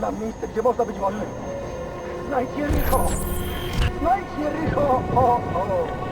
Znam miejsce, gdzie można być wolnym. Znajdź Jericho! Znajdź Jericho! O.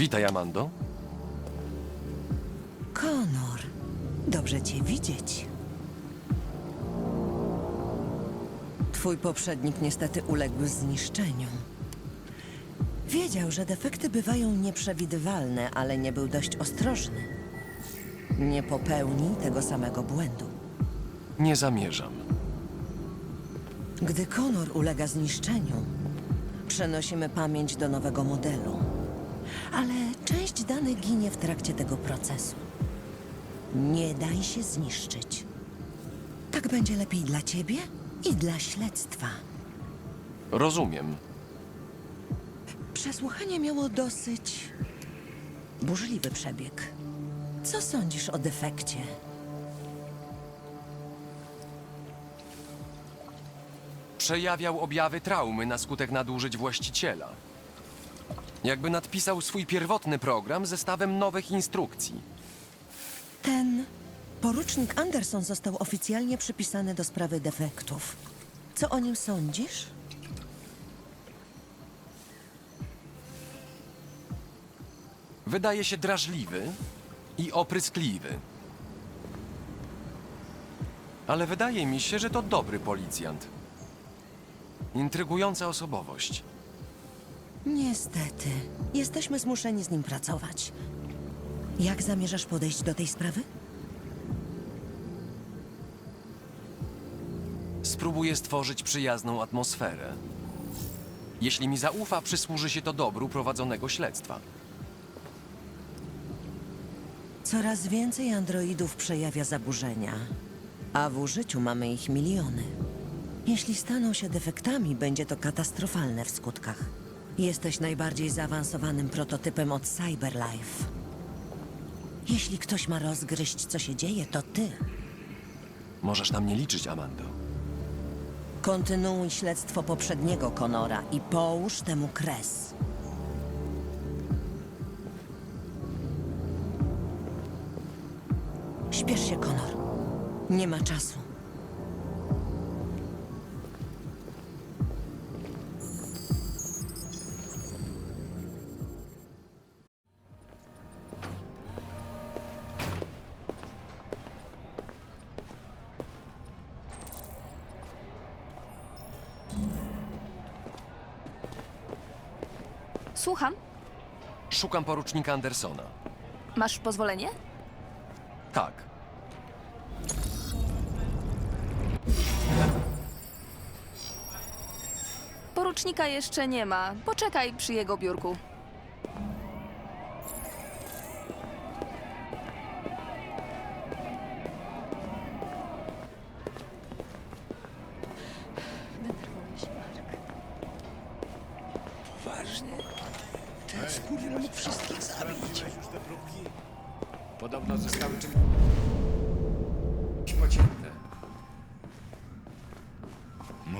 Witaj, Amando. Konor, dobrze cię widzieć. Twój poprzednik niestety uległ zniszczeniu. Wiedział, że defekty bywają nieprzewidywalne, ale nie był dość ostrożny. Nie popełni tego samego błędu. Nie zamierzam. Gdy Konor ulega zniszczeniu, przenosimy pamięć do nowego modelu. Ale część danych ginie w trakcie tego procesu. Nie daj się zniszczyć. Tak będzie lepiej dla ciebie i dla śledztwa. Rozumiem. Przesłuchanie miało dosyć burzliwy przebieg. Co sądzisz o defekcie? Przejawiał objawy traumy na skutek nadużyć właściciela. Jakby nadpisał swój pierwotny program zestawem nowych instrukcji. Ten porucznik Anderson został oficjalnie przypisany do sprawy defektów. Co o nim sądzisz? Wydaje się drażliwy i opryskliwy. Ale wydaje mi się, że to dobry policjant. Intrygująca osobowość. Niestety, jesteśmy zmuszeni z nim pracować. Jak zamierzasz podejść do tej sprawy? Spróbuję stworzyć przyjazną atmosferę. Jeśli mi zaufa, przysłuży się to dobru prowadzonego śledztwa. Coraz więcej androidów przejawia zaburzenia, a w użyciu mamy ich miliony. Jeśli staną się defektami, będzie to katastrofalne w skutkach. Jesteś najbardziej zaawansowanym prototypem od Cyberlife. Jeśli ktoś ma rozgryźć, co się dzieje, to ty. Możesz na mnie liczyć, Amando. Kontynuuj śledztwo poprzedniego Konora i połóż temu kres. Śpiesz się, Konor. Nie ma czasu. Słucham. Szukam porucznika Andersona. Masz pozwolenie? Tak. Porucznika jeszcze nie ma. Poczekaj przy jego biurku.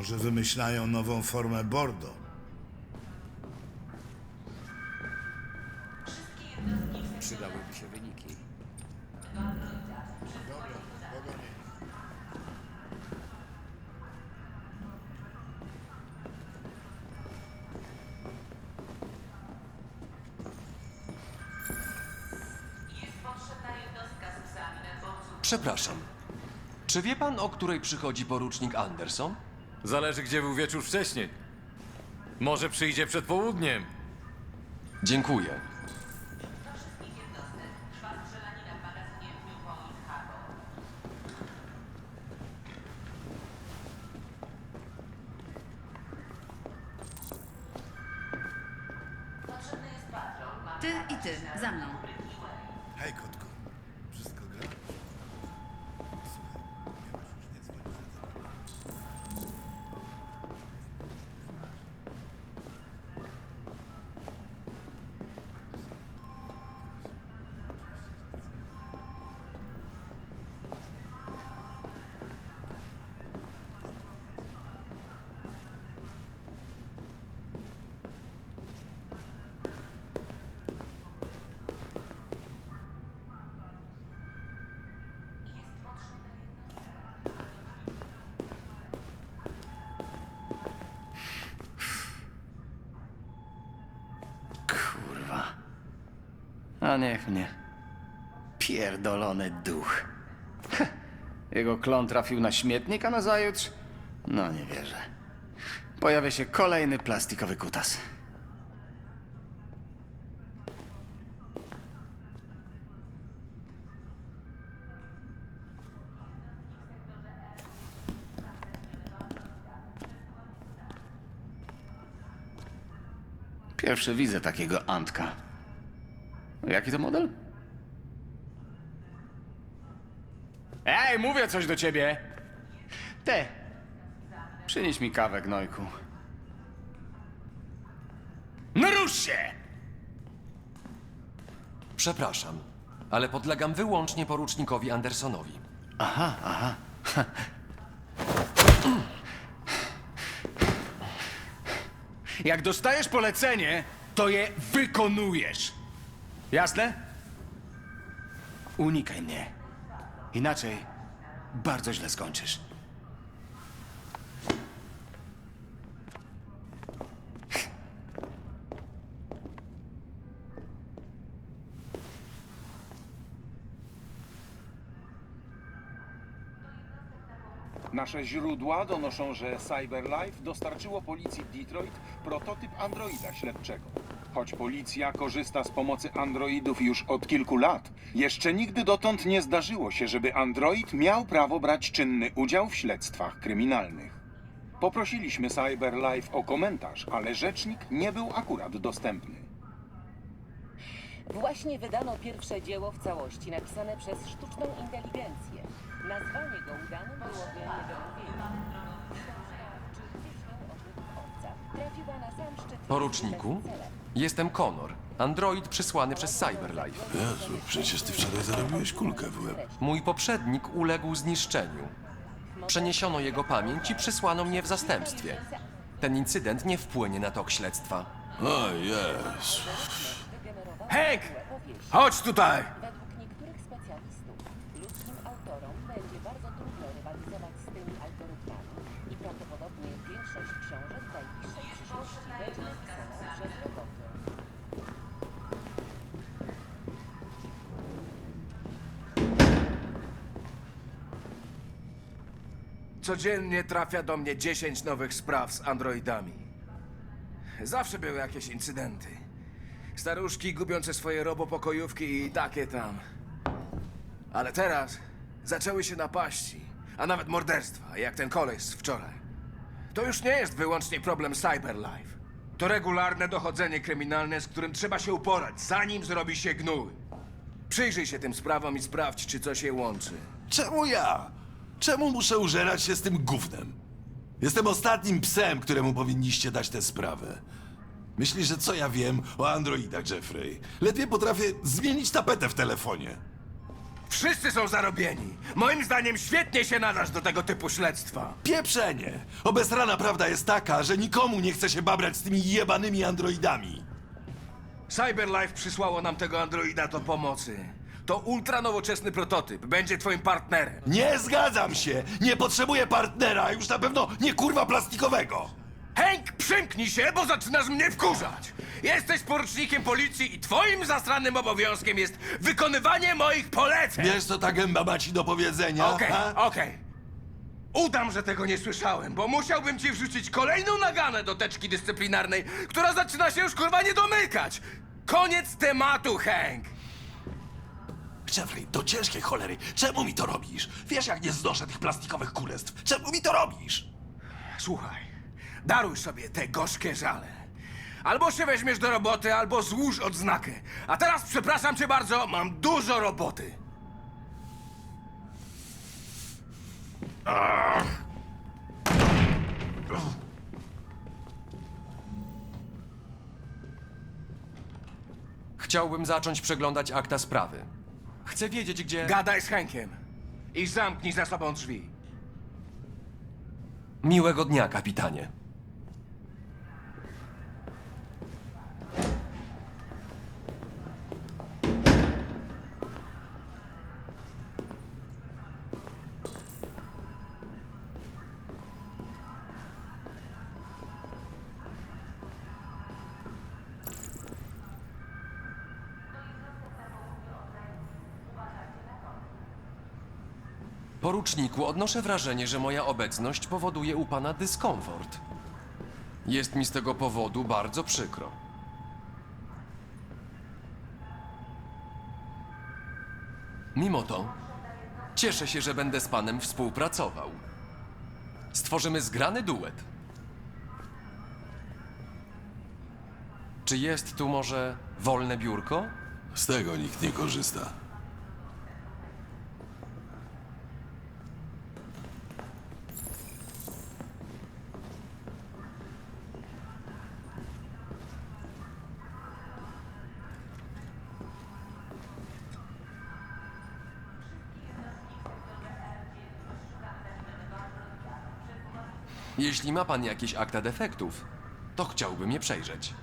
Może wymyślają nową formę Bordo. Przydałyby się wyniki. Przepraszam. Czy wie pan, o której przychodzi porucznik Anderson? Zależy, gdzie był wieczór wcześniej. Może przyjdzie przed południem. Dziękuję. Ty i ty, za mną. Hej, kotku. A niech mnie. Pierdolony duch. Jego klon trafił na śmietnik, a nazajutrz... No nie wierzę. Pojawia się kolejny plastikowy kutas. Pierwszy widzę takiego Antka. Jaki to model? Ej, mówię coś do ciebie! Ty! Przynieś mi kawę, gnojku. No rusz się! Przepraszam, ale podlegam wyłącznie porucznikowi Andersonowi. Aha, aha. Jak dostajesz polecenie, to je wykonujesz. Jasne? Unikaj mnie. Inaczej bardzo źle skończysz. Nasze źródła donoszą, że CyberLife dostarczyło policji Detroit prototyp androida śledczego. Choć policja korzysta z pomocy androidów już od kilku lat, jeszcze nigdy dotąd nie zdarzyło się, żeby android miał prawo brać czynny udział w śledztwach kryminalnych. Poprosiliśmy CyberLife o komentarz, ale rzecznik nie był akurat dostępny. Właśnie wydano pierwsze dzieło w całości, napisane przez sztuczną inteligencję. Nazwanie go udanym byłoby. Czy o owcach trafiła na sam szczyt Poruczniku? Jestem Connor, android przysłany przez CyberLife. Jezu, przecież ty wczoraj zarobiłeś kulkę w łeb. Mój poprzednik uległ zniszczeniu. Przeniesiono jego pamięć i przysłano mnie w zastępstwie. Ten incydent nie wpłynie na tok śledztwa. O Jezu. Hank! Chodź tutaj! Codziennie trafia do mnie 10 nowych spraw z androidami. Zawsze były jakieś incydenty. Staruszki gubiące swoje robopokojówki i takie tam. Ale teraz zaczęły się napaści, a nawet morderstwa, jak ten koleś z wczoraj. To już nie jest wyłącznie problem Cyberlife. To regularne dochodzenie kryminalne, z którym trzeba się uporać, zanim zrobi się gnój. Przyjrzyj się tym sprawom i sprawdź, czy coś je łączy. Czemu ja? Czemu muszę użerać się z tym gównem? Jestem ostatnim psem, któremu powinniście dać tę sprawę. Myślisz, że co ja wiem o androidach, Jeffrey? Lepiej potrafię zmienić tapetę w telefonie. Wszyscy są zarobieni. Moim zdaniem świetnie się nadasz do tego typu śledztwa. Pieprzenie! Obesrana prawda jest taka, że nikomu nie chce się babrać z tymi jebanymi androidami. Cyberlife przysłało nam tego androida do pomocy. To ultra nowoczesny prototyp. Będzie twoim partnerem. Nie zgadzam się! Nie potrzebuję partnera, już na pewno nie kurwa plastikowego! Hank, przymknij się, bo zaczynasz mnie wkurzać. Jesteś porucznikiem policji i twoim zastranym obowiązkiem jest wykonywanie moich poleceń. Wiesz, co ta gęba ma ci do powiedzenia? Okej, a? okej. Udam, że tego nie słyszałem, bo musiałbym ci wrzucić kolejną naganę do teczki dyscyplinarnej, która zaczyna się już kurwa nie domykać. Koniec tematu, Hank. Jeffrey, do ciężkiej cholery, czemu mi to robisz? Wiesz, jak nie znoszę tych plastikowych królestw. Czemu mi to robisz? Słuchaj, daruj sobie te gorzkie żale. Albo się weźmiesz do roboty, albo złóż odznakę. A teraz, przepraszam cię bardzo, mam dużo roboty. Chciałbym zacząć przeglądać akta sprawy. Chcę wiedzieć, gdzie... Gadaj z Hankiem i zamknij za sobą drzwi. Miłego dnia, kapitanie. Poruczniku, odnoszę wrażenie, że moja obecność powoduje u pana dyskomfort. Jest mi z tego powodu bardzo przykro. Mimo to, cieszę się, że będę z panem współpracował. Stworzymy zgrany duet. Czy jest tu może wolne biurko? Z tego nikt nie korzysta. Jeśli ma pan jakieś akta defektów, to chciałbym je przejrzeć.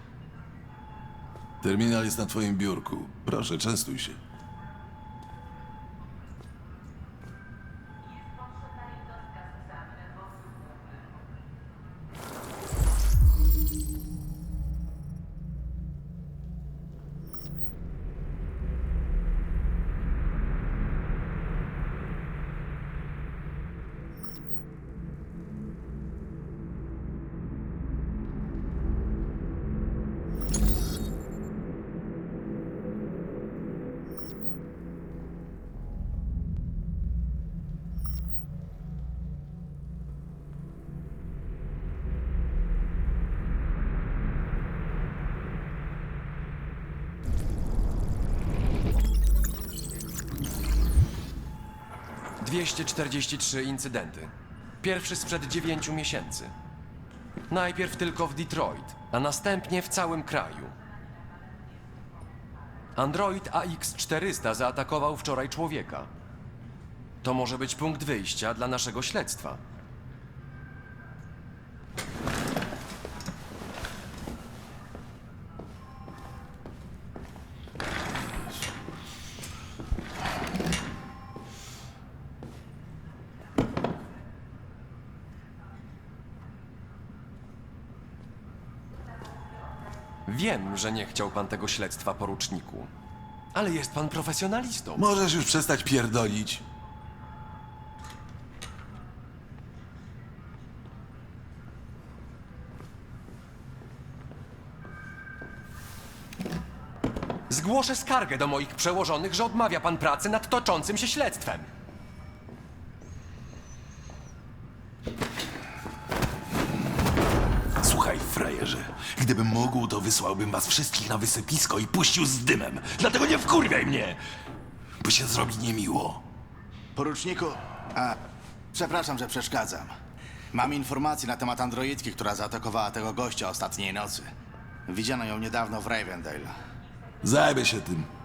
Terminal jest na twoim biurku. Proszę, częstuj się. Dwieście czterdzieści trzy incydenty. Pierwszy sprzed dziewięciu miesięcy. Najpierw tylko w Detroit, a następnie w całym kraju. Android AX400 zaatakował wczoraj człowieka. To może być punkt wyjścia dla naszego śledztwa. Wiem, że nie chciał pan tego śledztwa, poruczniku. Ale jest pan profesjonalistą. Możesz już przestać pierdolić. Zgłoszę skargę do moich przełożonych, że odmawia pan pracy nad toczącym się śledztwem. Słuchaj, frajerze. Gdybym mógł, to wysłałbym was wszystkich na wysypisko i puścił z dymem. Dlatego nie wkurwiaj mnie! Bo się zrobi niemiło. Poruczniku, a przepraszam, że przeszkadzam. Mam informacje na temat androidki, która zaatakowała tego gościa ostatniej nocy. Widziano ją niedawno w Ravendale. Zajmę się tym.